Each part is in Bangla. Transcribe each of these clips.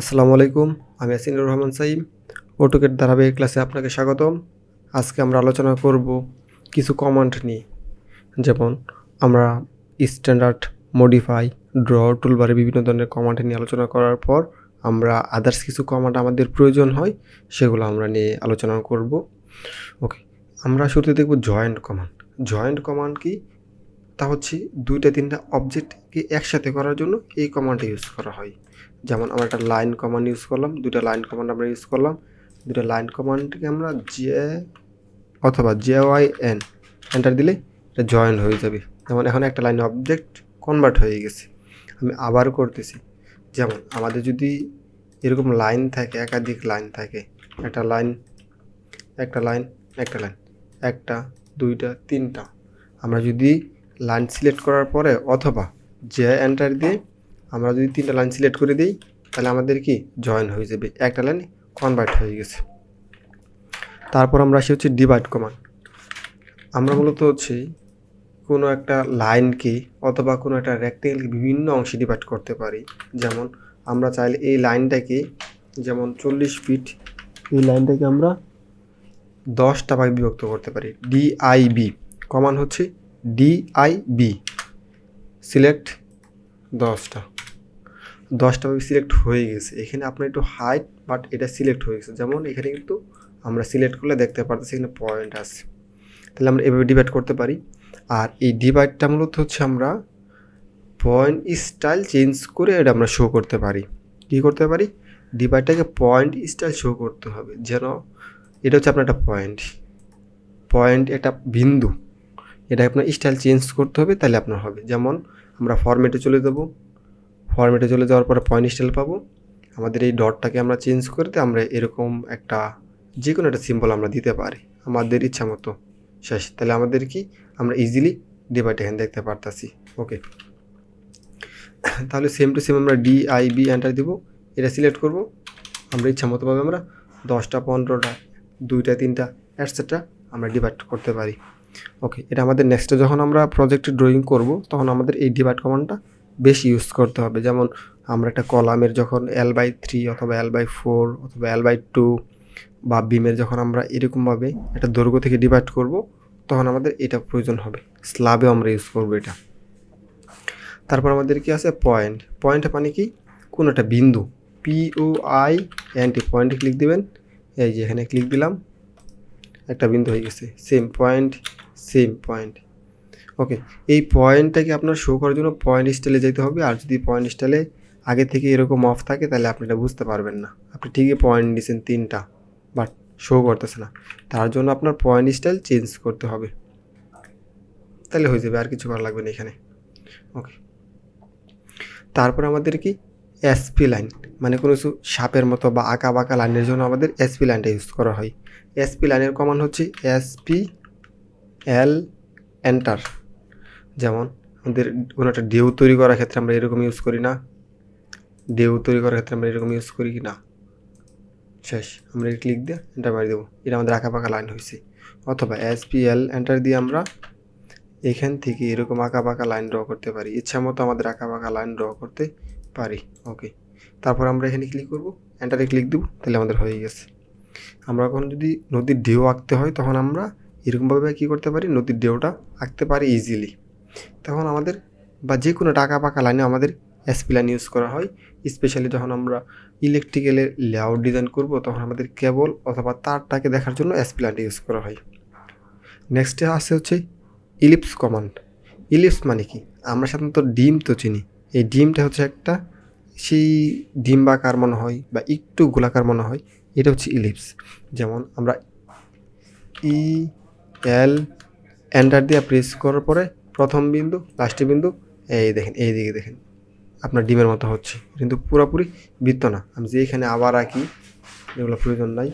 আসসালামু আলাইকুম, আমি আসিনুর রহমান সাইম অটোকেট ধারাবাহিক ক্লাসে আপনাকে স্বাগতম। আজকে আমরা আলোচনা করব কিছু কমান্ড নিয়ে। যেমন, আমরা স্ট্যান্ডার্ড মডিফাই ড্র টুলবারে বিভিন্ন ধরনের কমান্ড নিয়ে আলোচনা করার পর আমরা আদার্স কিছু কমান্ড আমাদের প্রয়োজন হয়, সেগুলো আমরা নিয়ে আলোচনা করব। ওকে আমরা শুরুতে দেখব জয়েন্ট কমান্ড জয়েন্ট কমান্ড কি? তা হচ্ছে দুইটা তিনটা অবজেক্টকে একসাথে করার জন্য এই কমান্ডটা ইউজ করা হয়। যেমন আমরা একটা লাইন কমান্ড ইউজ করলাম দুটা লাইন কমান্ড আমরা ইউজ করলাম। দুটা লাইন কমান্ডকে আমরা জে অথবা জে ওয়াই এন এন্টার দিলে এটা জয়েন হয়ে যাবে। যেমন এখন একটা লাইন অবজেক্ট কনভার্ট হয়ে গেছে, আমি আবার করতেছি। যেমন আমাদের যদি এরকম লাইন থাকে, একাধিক লাইন থাকে, একটা লাইন একটা লাইন একটা লাইন একটা, দুইটা, তিনটা। আমরা যদি লাইন সিলেক্ট করার পরে অথবা যে এন্টার দিয়ে আমরা যদি তিনটা লাইন সিলেক্ট করে দিই, তাহলে আমাদের কি জয়েন হয়ে যাবে। একটা লাইন কনভার্ট হয়ে গেছে। তারপর আমরা আসি হচ্ছে ডিভাইড কমান্ড আমরা মূলত হচ্ছে কোনো একটা লাইনকে অথবা কোনো একটা রেক্টেঙ্গেলকে বিভিন্ন অংশে ডিভাইড করতে পারি। যেমন আমরা চাইলে এই লাইনটাকে যেমন চল্লিশ ফিট এই লাইনটাকে আমরা দশটা ভাগে বিভক্ত করতে পারি। ডিআইবি কমান হচ্ছে ডিআইবি সিলেক্ট দশটা। দশটা সিলেক্ট হয়ে গেছে। এখানে আপনার একটু হাইট বাট এটা সিলেক্ট হয়ে গেছে। যেমন এখানে কিন্তু আমরা সিলেক্ট করলে দেখতে পারতেছি এখানে পয়েন্ট আছে। তাহলে আমরা এভাবে ডিভাইড করতে পারি। আর এই ডিভাইডটা মূলত হচ্ছে আমরা পয়েন্ট স্টাইল চেঞ্জ করে এটা আমরা শো করতে পারি। কী করতে পারি? ডিভাইডটাকে পয়েন্ট স্টাইল শো করতে হবে। যেন এটা হচ্ছে আপনার একটা পয়েন্ট পয়েন্ট এটা বিন্দু। এটা আপনার স্টাইল চেঞ্জ করতে হবে, তাহলে আপনার হবে। যেমন আমরা ফরম্যাটে চলে যাব। ফরম্যাটে চলে যাওয়ার পরে পয়েন্ট স্টাইল পাবো। আমাদের এই ডটটাকে আমরা চেঞ্জ করতে আমরা এরকম একটা যে কোনো একটা সিম্বল আমরা দিতে পারি। আমাদের ইচ্ছা মতো। শেষ। তাহলে আমাদের কি? আমরা ইজিলি ডিভাইড এখানে দেখতে পারতাছি। ওকে তাহলে সেম টু সেম আমরা ডি আই বি এন্টার দিব। এটা সিলেক্ট করব। আমরা ইচ্ছা মতো পাবে আমরা দশটা, পনেরোটা, দুইটা, তিনটা অ্যাটসেট্রা আমরা ডিভাইড করতে পারি। ওকে এটা আমাদের নেক্সটে যখন আমরা প্রজেক্টে ড্রয়িং করব, তখন আমাদের এই ডিভাইড কমান্ডটা বেশি ইউজ করতে হবে। যেমন আমরা একটা কলামের যখন এল বাই থ্রি অথবা এল বাই ফোর অথবা এল বাই টু বা বিমের যখন আমরা এরকমভাবে একটা দৈর্ঘ্য থেকে ডিভাইড করব, তখন আমাদের এটা প্রয়োজন হবে। স্ল্যাবে আমরা ইউজ করব এটা। তারপর আমাদের কি আছে? পয়েন্ট পয়েন্ট মানে কি? কোনো একটা বিন্দু। পি ও আই অ্যান্টি পয়েন্টে ক্লিক দিবেন। এই যে এখানে ক্লিক দিলাম। একটা বিন্দু হয়ে গেছে। Same point same point okay এই পয়েন্টটাকে আপনার শো করার জন্য পয়েন্ট স্টাইলে যেতে হবে, আর যদি পয়েন্ট স্টাইলে আগে থেকে এরকম অফ থাকে, তাহলে আপনি এটা বুঝতে পারবেন না। আপনি ঠিকই পয়েন্ট দিয়েছেন তিনটা বাট শো করতেছে না। তার জন্য আপনার পয়েন্ট স্টাইল চেঞ্জ করতে হবে। তাহলে হয়ে যাবে, আর কিছু করা লাগবে না এখানে। ওকে তারপর আমাদের কি? এসপি লাইন মানে কোনো কিছু সাপের মতো বা আঁকা বাঁকা লাইনের জন্য আমাদের এসপি লাইনটা ইউজ করা হয়। এসপি লাইনের কমান হচ্ছে এসপি এল এন্টার যেমন আমাদের কোনো একটা ডেউ তৈরি করার ক্ষেত্রে আমরা এরকম ইউজ করি না। ডেউ তৈরি করার ক্ষেত্রে আমরা এরকম ইউজ করি কি না? শেষ। আমরা ক্লিক দিয়ে এন্টার মারি দেবো। এটা আমাদের আঁকা পাকা লাইন হয়েছে অথবা এস পি এসপিএল এন্টার দিয়ে আমরা এখান থেকে এরকম আঁকা পাকা লাইন ড্র করতে পারি। ইচ্ছা মতো আমাদের আঁকা পাকা লাইন ড্র করতে পারি। ওকে তারপর আমরা এখানে ক্লিক করব। এন্টারে ক্লিক দেবো। তাহলে আমাদের হয়ে গেছে। আমরা এখন যদি নদীর ঢেউ আঁকতে হয়, তখন আমরা এরকমভাবে কী করতে পারি? নদীর ঢেউটা আঁকতে পারি ইজিলি তখন আমাদের বা যে কোনো টাকা পাকা লাইনে আমাদের এসপি লাইন ইউজ করা হয়। স্পেশালি যখন আমরা ইলেকট্রিক্যালের লেআউট ডিজাইন করব, তখন আমাদের কেবল অথবা তারটাকে দেখার জন্য এসপি লাইনটা ইউজ করা হয়। নেক্সটে আসে হচ্ছে ইলিপস কমান্ড ইলিপস মানে কি? আমরা সাধারণত ডিম তো চিনি। এই ডিমটা হচ্ছে একটা সেই ডিম বাকার মনে হয় বা একটু গোলাকার মনে হয়। এটা হচ্ছে ইলিপস যেমন আমরা ই এল এন্টার দিয়ে প্রেস করার পরে প্রথম বিন্দু লাস্টের বিন্দু, এই দেখেন, এই দিকে দেখেন। আপনার ডিমের মতো হচ্ছে। কিন্তু পুরোপুরি বৃত্ত না। আমি যে এখানে আবার আঁকি, এগুলো প্রয়োজন নাই।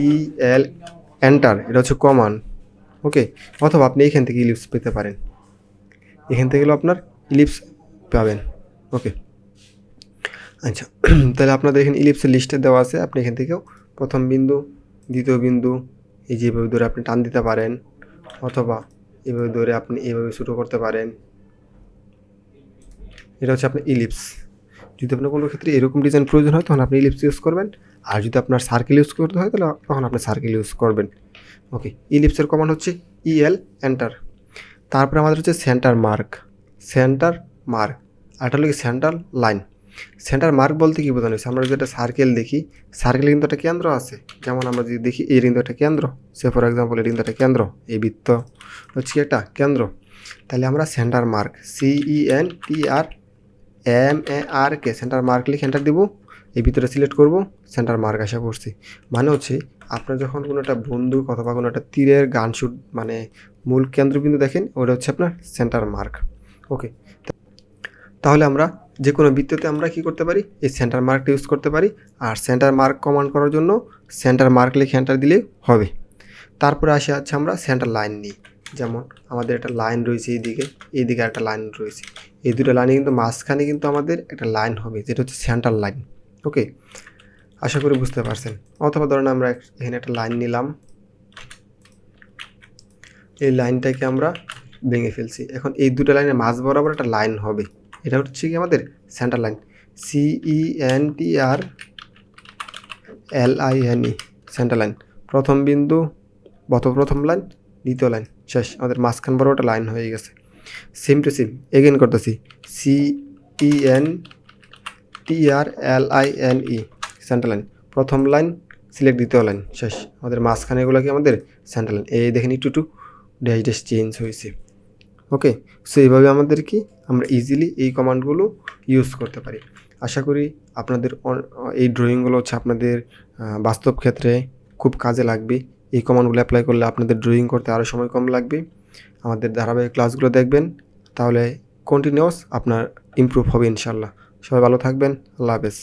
ই এল এন্টার এটা হচ্ছে কমান ওকে অথবা আপনি এখান থেকে ইলিপস পেতে পারেন। এখান থেকে আপনার ইলিপস পাবেন ওকে আচ্ছা তাহলে আপনাদের এখানে ইলিপসের লিস্টে দেওয়া আছে। আপনি এখান থেকেও প্রথম বিন্দু, দ্বিতীয় বিন্দু এই যেভাবে ধরে আপনি টান দিতে পারেন, অথবা এভাবে ধরে আপনি এভাবে শুরু করতে পারেন। এটা হচ্ছে আপনার ইলিপস যদি আপনার কোনো ক্ষেত্রে এরকম ডিজাইন প্রয়োজন হয়, তখন আপনি ইলিপস ইউজ করবেন। আর যদি আপনার সার্কেল ইউজ করতে হয়, তাহলে তখন আপনি সার্কেল ইউজ করবেন। ওকে ইলিপসের কমান্ড হচ্ছে ইএল এন্টার তারপরে আমাদের হচ্ছে সেন্টার মার্ক সেন্টার মার্ক আর এটা হলো সেন্টার লাইন সেন্টার মার্ক বলতে কী বোঝানো হয়েছে? আমরা যদি একটা সার্কেল দেখি সার্কেলে কিন্তু একটা কেন্দ্র আছে। যেমন আমরা যদি দেখি, এই কিন্তু একটা কেন্দ্র। সে ফর এক্সাম্পল এর কিন্তু একটা কেন্দ্র, এই বৃত্ত হচ্ছে একটা কেন্দ্র। তাহলে আমরা centre mark C E N T R M A R K centre mark লিখে এন্টার দিব। এই ভিতরে সিলেক্ট করব, সেন্টার মার্ক আশা করছি। মানে হচ্ছে, আপনার যখন কোনো একটা বন্দুক অথবা কোনো একটা তীরের গান শুট মানে মূল কেন্দ্রবিন্দু দেখেন, ওটা হচ্ছে আপনার সেন্টার মার্ক। ওকে তাহলে আমরা যে কোনো বৃত্ততে আমরা কি করতে পারি? এই সেন্টার মার্কটা ইউজ করতে পারি। আর সেন্টার মার্ক কমান্ড করার জন্য সেন্টার মার্ক লিখে এন্টার দিলেই হবে। তারপরে আসে আছে আমরা সেন্টার লাইন নিই। যেমন আমাদের একটা লাইন রয়েছে এইদিকে এইদিকে একটা লাইন রয়েছে। এই দুটো লাইনে কিন্তু মাঝখানে কিন্তু আমাদের একটা লাইন হবে, যেটা হচ্ছে সেন্টার লাইন ওকে আশা করি বুঝতে পারছেন। অথবা ধরেন আমরা এখানে একটা লাইন নিলাম। এই লাইনটাকে আমরা ভেঙে ফেলছি। এখন এই দুটো লাইনের মাঝ বরাবর একটা লাইন হবে। এটা হচ্ছে কি আমাদের centre line C E N T R L I N E centre line প্রথম বিন্দু, বত প্রথম লাইন দ্বিতীয় লাইন শেষ, আমাদের মাঝখান বড় একটা লাইন হয়ে গেছে। সেম টু সেম এগেন করতেছি। C E N T R L I N E centre line প্রথম লাইন সিলেক্ট দ্বিতীয় লাইন শেষ, আমাদের মাঝখানে এগুলো কি আমাদের সেন্টার লাইন এই দেখেন একটু একটু ড্যাশ ড্যাশ চেঞ্জ হয়েছে। ওকে সো এইভাবে আমাদের কি আমরা ইজিলি এই কমান্ডগুলো ইউজ করতে পারি। আশা করি আপনাদের এই ড্রয়িংগুলো হচ্ছে আপনাদের বাস্তব ক্ষেত্রে খুব কাজে লাগবে। এই কমান্ডগুলো অ্যাপ্লাই করলে আপনাদের ড্রয়িং করতে আরও সময় কম লাগবে। আমাদের ধারাবাহিক ক্লাসগুলো দেখবেন, তাহলে কন্টিনিউয়াস আপনার ইমপ্রুভ হবে ইনশাল্লাহ সবাই ভালো থাকবেন, আল্লাহ হাফেজ।